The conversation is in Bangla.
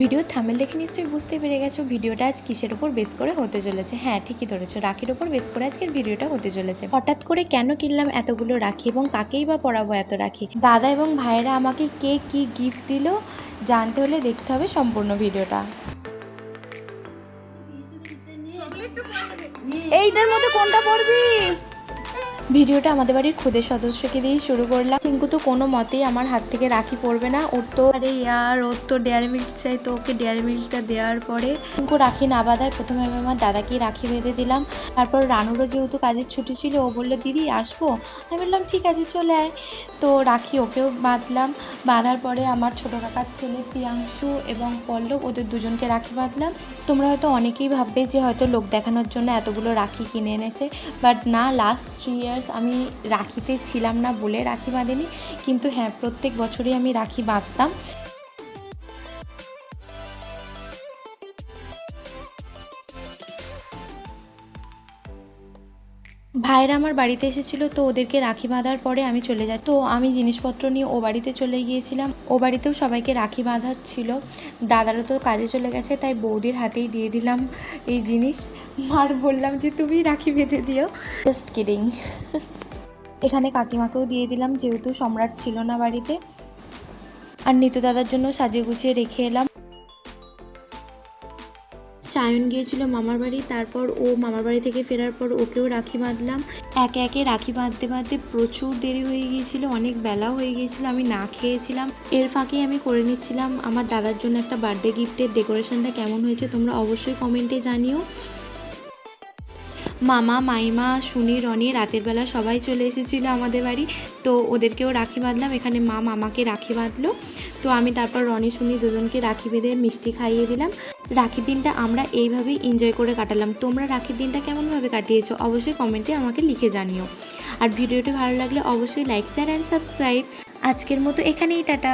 ভিডিও থামেল দেখে নিশ্চয়ই বুঝতে পেরে গেছো ভিডিওটা আজ কিসের উপর বেস করে হতে চলেছে। হ্যাঁ ঠিকই ধরেছো রাখির উপর বেস করে আজকের ভিডিওটা হতে চলেছে। হঠাৎ করে কেন কিনলাম এতগুলো রাখি এবং কাকেই বা পরাবো এত রাখি? দাদা এবং ভাইয়েরা আমাকে কে কি গিফট দিল জানতে হলে দেখতে হবে সম্পূর্ণ ভিডিওটা। এইটার মধ্যে কোনটা পড়বি ভিডিওটা আমাদের বাড়ির খুদের সদস্যকে দিয়ে শুরু করলাম। চিঙ্কু তো কোনো মতেই আমার হাত থেকে রাখি পড়বে না। ওর তো আরে ইয়ার, ওর তো ডেয়ারি মিল্ক চাই তো ওকে ডেয়ারি মিল্কটা দেওয়ার পরে চিঙ্কু রাখি না বাঁধায় প্রথমে আমি আমার দাদাকে রাখি বেঁধে দিলাম। তারপর রানুরও যেহেতু কাজের ছুটি ছিল, ও বলল, দিদি, আসব? আমি বললাম, ঠিক আছে, চলে আয়। তো রাখি ওকেও বাঁধলাম। বাঁধার পরে আমার ছোটো কাকার ছেলে প্রিয়াংশু এবং পল্লব ওদের দুজনকে রাখি বাঁধলাম। তোমরা হয়তো অনেকেই ভাববে যে হয়তো লোক দেখানোর জন্য এতগুলো রাখি কিনে এনেছে, বাট না লাস্ট থ্রি ইয়ার্স আমি রাখিতে ছিলাম না বলে রাখি বাঁধেনি, কিন্তু হ্যাঁ প্রত্যেক বছরই আমি রাখি বাঁধতাম। ভাইরা আমার বাড়িতে এসেছিল, তো ওদেরকে রাখি বাঁধার পরে আমি চলে যাই। তো আমি জিনিসপত্র নিয়ে ও বাড়িতে চলে গিয়েছিলাম ও বাড়িতেও সবাইকে রাখি বাঁধার ছিল। দাদারও তো কাজে চলে গেছে, তাই বৌদির হাতেই দিয়ে দিলাম এই জিনিস। আর বললাম যে, তুমি রাখি বেঁধে দিও। জাস্ট কিডিং এখানে কাকিমাকেও দিয়ে দিলাম, যেহেতু সম্রাট ছিল না বাড়িতে। আর নিত দাদার জন্য সাজিয়ে গুছিয়ে রেখে এলাম। সায়ন গিয়েছিল মামার বাড়ি, তারপর ও মামার বাড়ি থেকে ফেরার পর ওকেও রাখি বাঁধলাম। একে একে রাখি বাঁধতে বাঁধতে প্রচুর দেরি হয়ে গিয়েছিল, অনেক বেলা হয়ে গিয়েছিল, আমি না খেয়েছিলাম। এর ফাঁকে আমি করে নিচ্ছিলাম আমার দাদার জন্য একটা বার্থডে গিফটের ডেকোরেশনটা কেমন হয়েছে তোমরা অবশ্যই কমেন্টে জানিও। মামা, মাইমা সুনি রনি রাতের বেলা সবাই চলে এসেছিল আমাদের বাড়ি। তো ওদেরকেও রাখি বাঁধলাম, এখানে মা মামাকে রাখি বাঁধলো। তো আমি তারপর রনি সুনি দুজনকে রাখি বেঁধে মিষ্টি খাইয়ে দিলাম। রাখির দিনটা আমরা এইভাবেই এনজয় করে কাটালাম। তোমরা রাখির দিনটা কেমনভাবে কাটিয়েছো অবশ্যই কমেন্টে আমাকে লিখে জানিও। আর ভিডিওটি ভালো লাগলে অবশ্যই লাইক শেয়ার অ্যান্ড সাবস্ক্রাইব আজকের মতো এখানেই, টাটা।